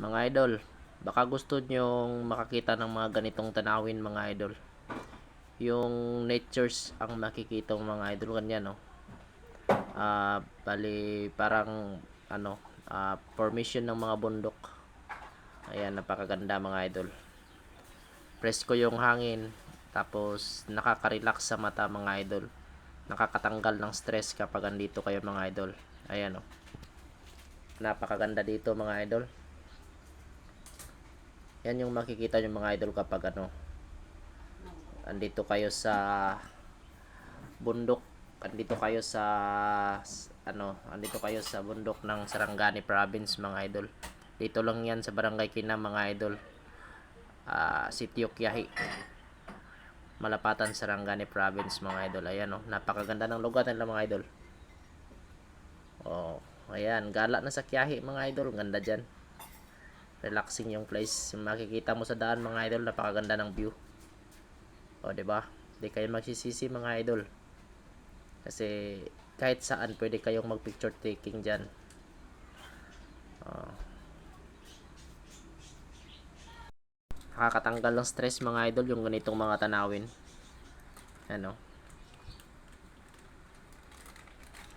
Mga idol, baka gusto nyong makakita ng mga ganitong tanawin mga idol. Yung natures ang makikita mga idol ganyan no. Ah, bali parang ano, ah, formation ng mga bundok. Ayan, napakaganda mga idol. Presko yung hangin, tapos nakaka-relax sa mata mga idol. Nakakatanggal ng stress kapag andito kayo mga idol. Ayan oh. Napakaganda dito mga idol. Yan yung makikita yung mga idol kapag ano andito kayo sa bundok andito kayo sa ano andito kayo sa bundok ng Sarangani province mga idol. Dito lang yan sa barangay Kina mga idol. Ah Sitio Kiyahi. Malapatan Sarangani province mga idol. Ayan oh napakaganda ng lugar nila mga idol. Oh ayan gala na sa Kiyahi mga idol. Ganda dyan relaxing yung place. Makikita mo sa daan mga idol napakaganda ng view. O ba? Di kayo magsisisi mga idol. Kasi kahit saan pwede kayong mag picture taking dyan. Oh. nakakatanggal ng stress mga idol yung ganitong mga tanawin. Ano?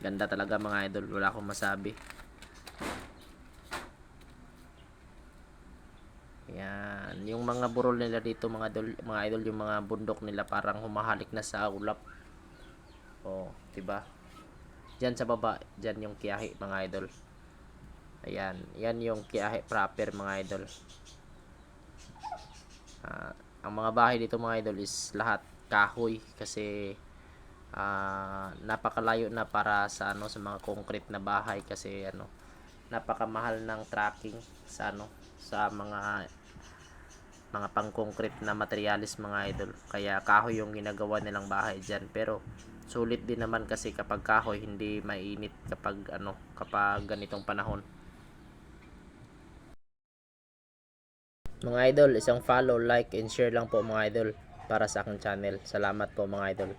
Ganda talaga mga idol. Wala akong masabi Yan, yung mga burol nila dito mga idol, mga idol yung mga bundok nila parang humahalik na sa ulap. Oh, 'di ba? Diyan sa baba, diyan yung kiyahi mga idol. Ayan, yan yung kiyahi proper mga idol. Ah, ang mga bahay dito mga idol is lahat kahoy kasi ah, napakalayo na para sa ano sa mga concrete na bahay kasi ano napakamahal ng tracking sa ano sa mga mga pang-concrete na materialis mga idol. Kaya kahoy yung ginagawa nilang bahay diyan. Pero sulit din naman kasi kapag kahoy hindi mainit kapag ano kapag ganitong panahon. Mga idol, isang follow, like, and share lang po mga idol para sa aking channel. Salamat po mga idol.